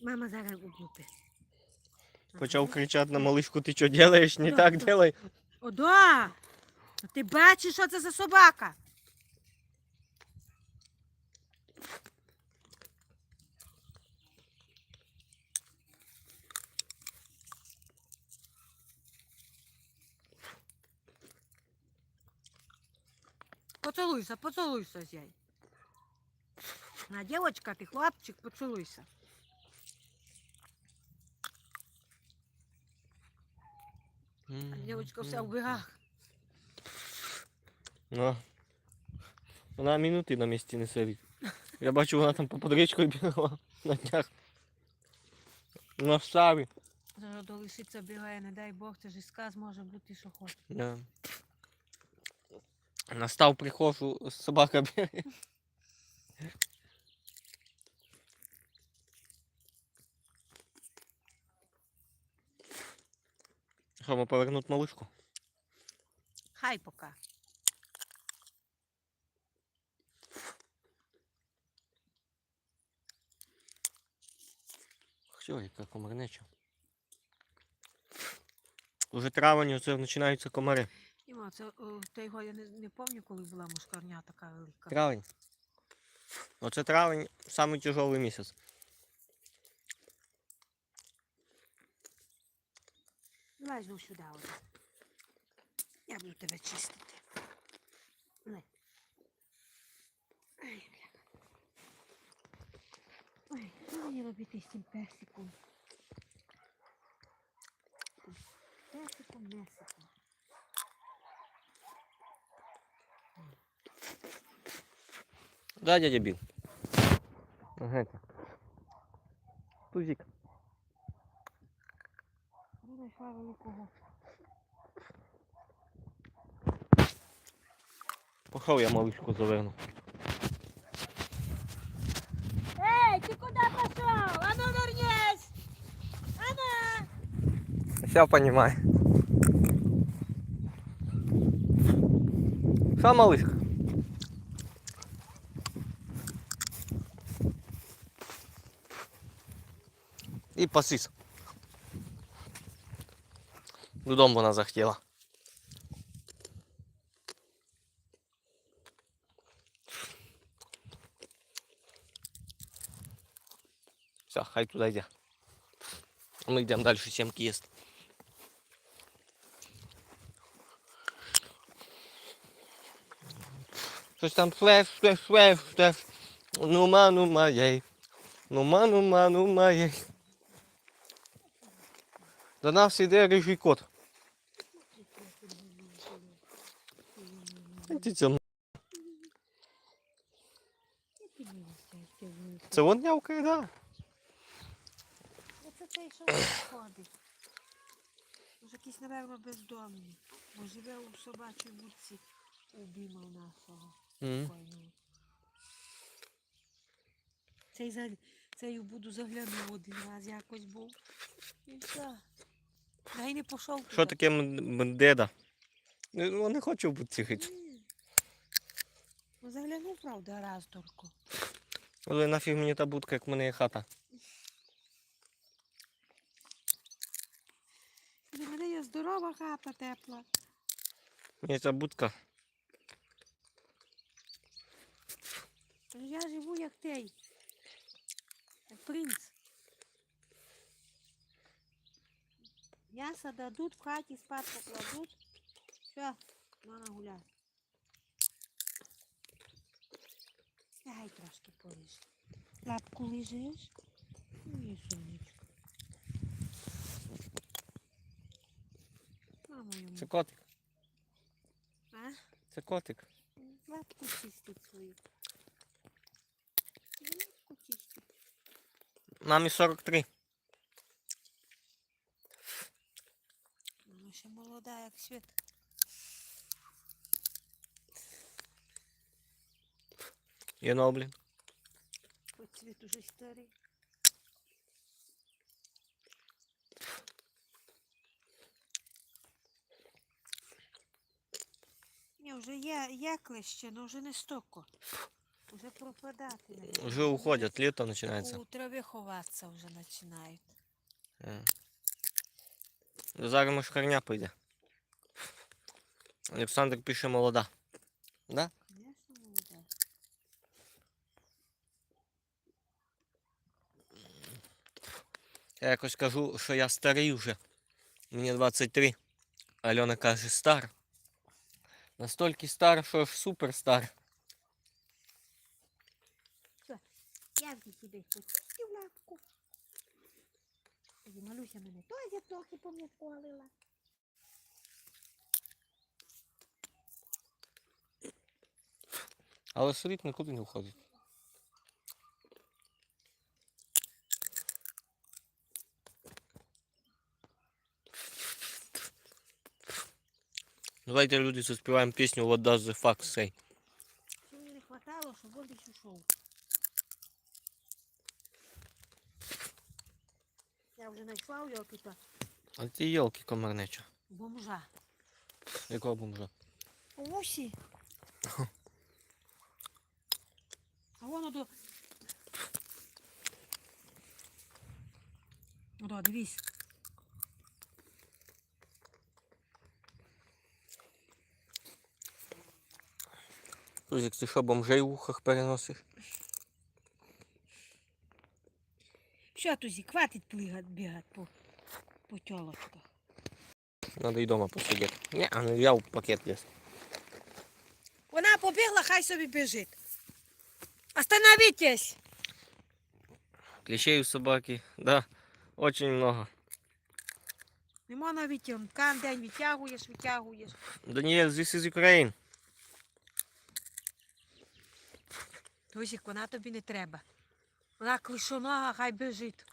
Мама зараз купи. Почав кричати на малишку, ти що робиш? Не так делай. О, да! Ти бачиш, що це за собака? Поцілуйся, поцілуйся, зяй. На, дівчинка, ти хлопчик, поцілуйся. А дівчинка вся в бігах. Ну. Вона минути на місці не сидить. Я бачу, вона там по річкою бігала на днях. На саві. Зараз до лисиця бігає, не дай Бог, це ж і сказ може бути, що хоче. Да. Настав приходжу, собака бігає. Що, ми повернуть малишку? Хай пока. Все, яка комарнеча. Уже травень, оце починаються комари. Іма, це о, та його я не, не пам'ятаю, коли була мушкарня така велика. Травень. Оце травень самий тяжелий місяць. Давай знов сюди. От. Я буду. Не. Ай, бля. Ой, що мені робити з цим персиком? Персиком, месиком. Да, дядя Біл. Ага. Тузик. Знайшла великого. Пішов я малишку заверну. Эй, ты куда пошел? А ну вернись! А ну! Все понимаю. Що, малишка? І пасись. Додому вона захотіла. Все, хай туди йде. А Ми йдемо далі сімки їсти. Щось там флеш, флеш, флеш, флеш. Нума, нума, єй. Нума, нума, нума, єй. До нас іде рижий кот. Ти це вон нявкає, да. Оце цей, що ходить. Може якийсь, напевно, бездомний. Бо живе у собачій будці обіймав нашого М. Цей, за... цей буду заглянув один раз якось був. І все. Да й не пішов Що таке м- м- деда? Ну, не хочу бути цихить. Ну, заглянув, правда, раз тільки. Але нафіг мені та будка, як в мене є хата. Для мене є здорова хата тепла. Мені ця будка. Я живу як той. Як принц. М'ясо дадуть, в хаті спати покладуть. Все, можна гуляти. Дай трошки полиж. Лапку лежиш? Ні, сонечко. Мамо йому. Це котик. А? Це котик. Лапку чистить свою. Лапку чистить. Мамі 43. Вона ще молода, як світ. Єно, блін. Світ уже старий. Ні, вже є, є клеще, але вже не стоко. Уже пропадати. починають. Вже уходять, літо починається. У траві ховатися вже починають. Е. Зараз мошкарня прийде. Олександр пише молода. Да? Звісно, молода. Я якось кажу, що я старий вже. Мені 23. Альона каже, стар. Настільки стар, що ж супер стар. Янки сюди хотіти в лапку. І Малюся мене теж трохи пом'яколила. Але сидить нікуди не входить. Давайте, люди, заспіваємо пісню What does the fuck say. Що мені не хватало, щоб він ушов. Я вже знайшла у його тут А ті йолки комарнеча. бомжа. Якого бомжа? У вусі. А воно до. О, дивись. Тузик, ти що, бомжей в ухах переносиш? Що, Тузі, хватить плигать, бігати по, по тьолочках. Надо й дома посидіти. Ні, а ну я в пакет ліз. Вона побігла, хай собі біжить. Остановитесь! Клещей у собаки, да, очень много. Нема навіть он кожен день витягуєш, витягуєш. Даніель, this is Ukraine. Тузік, вона тобі не треба. Вона клишонога, хай біжить.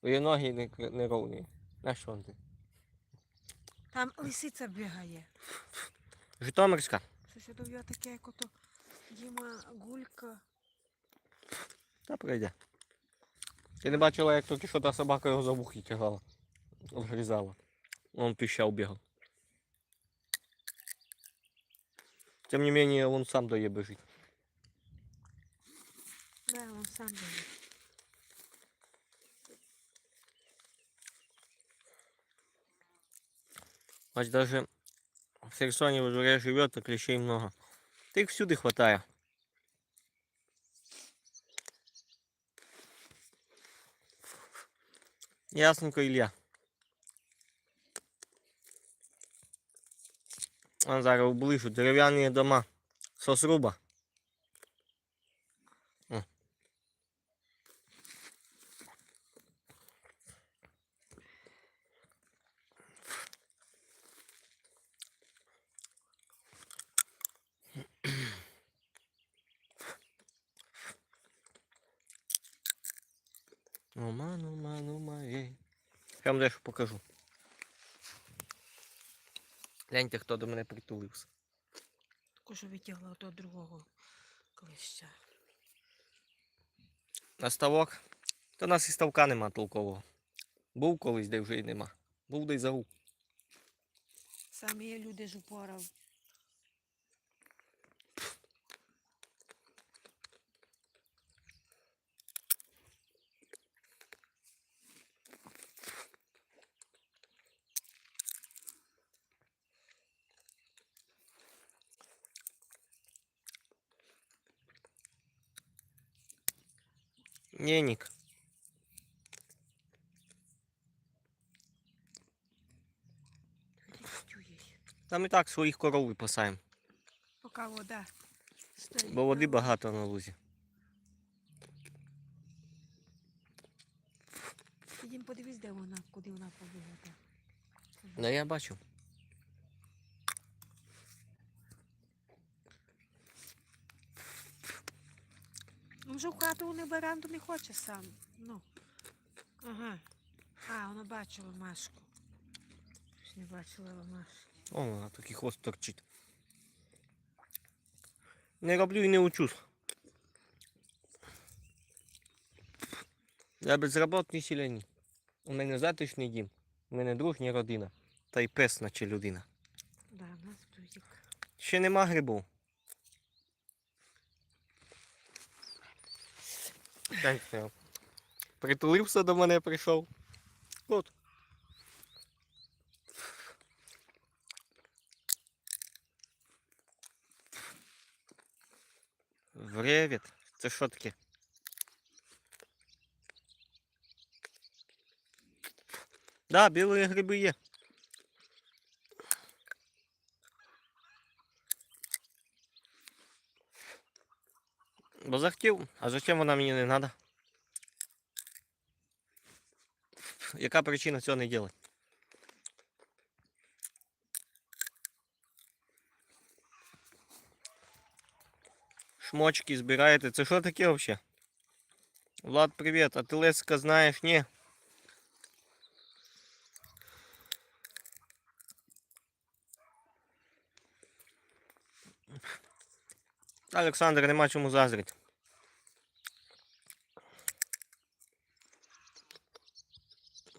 Твої ноги не, не ровні. На що ти? Там лисиця бігає. Житомирська. Щось я дов'я таке, як ото Діма Гулька. Та прийде. Ти не бачила, як тільки що та собака його за вухи тягала. Вгрізала. Он піщав бігав. Тим не менее, он сам дає бежить. Да, он сам бігає. Ось даже в Херсоне во дворе живет, а клещей много. Та їх всюди хватає. Ясненько, Ілля. А зараз оближу дерев'яні дома. Сосруба. Нума, нума, нума, ей. Я вам дещо покажу. Гляньте, хто до мене притулився. Таку, що витягла ото другого клеща. На ставок. То у нас і ставка нема толкового. Був колись, де вже й нема. Був де й загуб. Самі є люди ж упорав. Чуєш. Там і так своїх коров випасаємо. Поки вода стоїть. Бо води багато на лузі. Ідім подивись, де вона, куди вона побігла. Да я бачу. Вже в хату не баранду не хоче сам. Ну. Ага. А, вона бачила Машку. Щось Не бачила Машку. О, вона такий хвост торчить. Не роблю і не учусь. Я безробітний селянин. У мене затишний дім. У мене дружня родина. Та й пес, наче людина. Да, у нас. Ще нема грибу. Гляньте, я Притулився до мене прийшов. От. Вревіт. Це що таке? Да, білі гриби є. Бо захотів, а зачем вона мені не треба? Яка причина цього не робити? Шмочки збираєте. Це що таке взагалі? Влад, привіт. А ти Леська знаєш? Ні. Олександр, нема чому зазрити.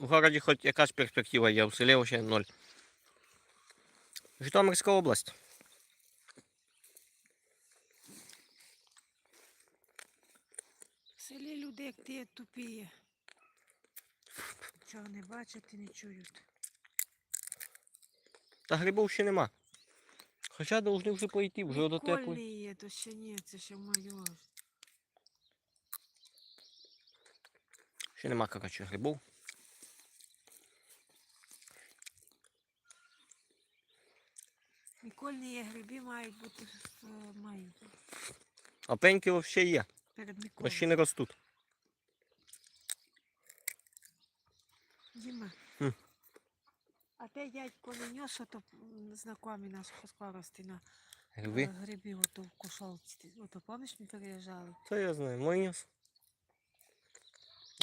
В городі хоч якась перспектива є, в селі взагалі ноль. Житомирська область. В селі люди, як ти тупі. Нічого не бачать і не чують. Та грибів ще нема. Хоча повинні вже пойти, вже до теплої. Є, то ще ні, це ще моє. Ще нема, коротше, грибів. Прикольні є гриби мають бути е, мають А пеньки взагалі є. перед але ще не ростуть. Діма. Хм. А те дядько не нес, ото м, знайомий наш по скорості на Гриби? е, грибів ото в кошолці. Ото пам'ятаєш, ми переїжджали? Та я знаю, мой ніс.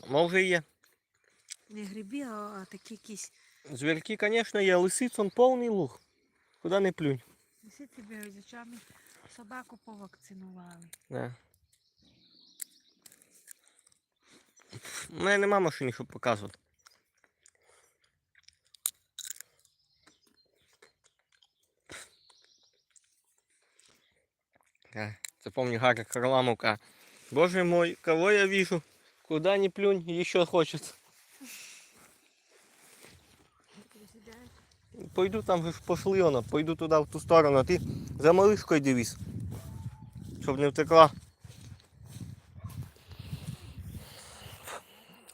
Може є. Не гриби, а, а такі якісь. Звірки, звісно, є, лисиць он повний луг. Куди не плюнь. Всі тебе зачами собаку повакцинували. Да. У мене нема машини, щоб показувати. Да, Це помню Гарик Харламовка. Боже мой, кого я вижу? Куда ни плюнь, еще хочется. Пойду там же ж пошли воно, пойду туди в ту сторону, а ти за малишкою дивись. Щоб не втекла.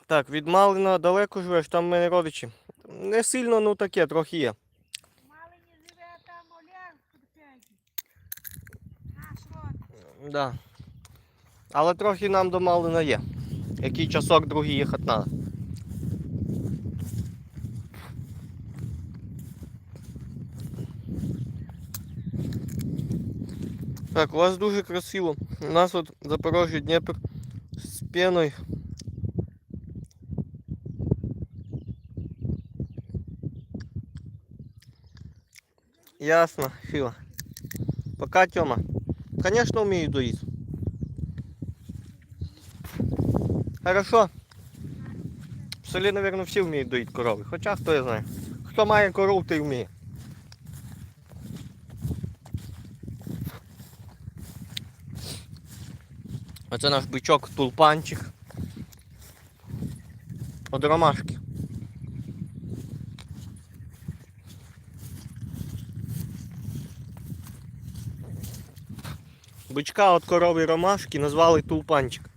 Так, від Малина далеко живеш, там в мене родичі. Не сильно, ну таке, трохи є. Малині живе там род. Да. Але трохи нам до Малина є. Який часок другий їхати треба. Так, у вас дуже красиво. У нас от Запорожжя Дніпр з пеною. Ясно, Фила. Пока, Тёма. Конечно, умею доить. Хорошо. В селі, наверное, всі вміють доїти корови. Хоча хто я знає. Хто має коров, той вміє. Оце наш бичок тулпанчик. Од ромашки. Бичка от корови ромашки назвали тулпанчик.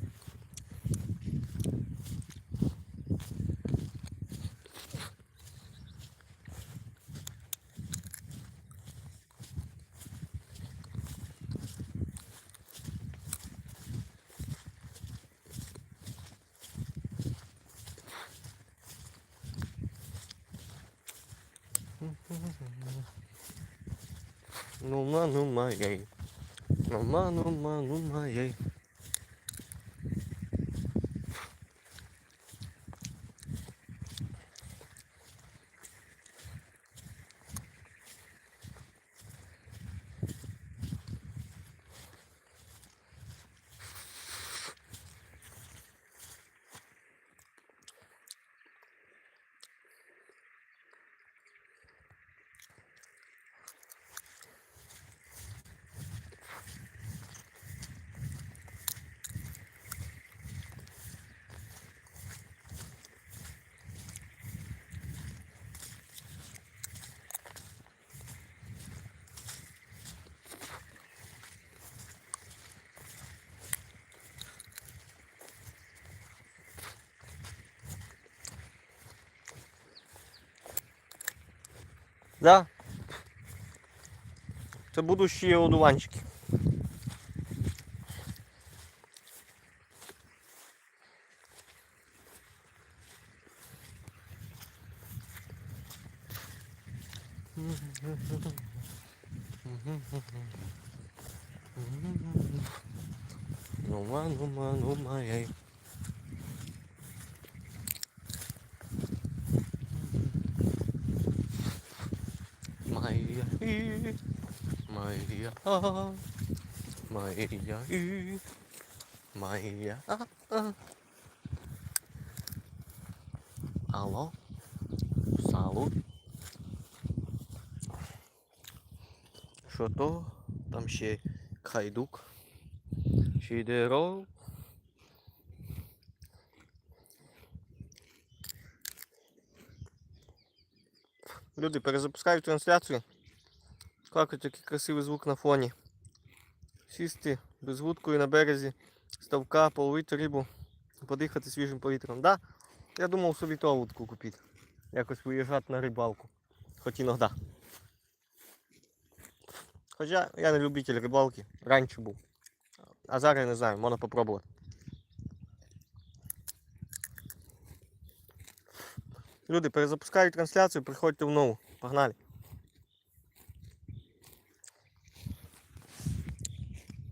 Нума, нума, ей. Нума, нума, нума, ей. Да. Це будущі одуванчики. Нума, нума, нума, яй. Майя і, Майя, а, Майя і, Майя, а, а. Алло, салут. Що то? Там ще хайдук. Ще йде рол. Люди перезапускають трансляцію. Как такий красивий звук на фоні. Сісти без вудкою на березі ставка, половити рибу, подихати свіжим повітрям. Да, я думав собі ту вудку купити. Якось виїжджати на рибалку. Хоч іноді. Хоча я не любитель рибалки, раніше був. А зараз я не знаю, можна попробувати. Люди, перезапускають трансляцію, приходьте в нову. Погнали.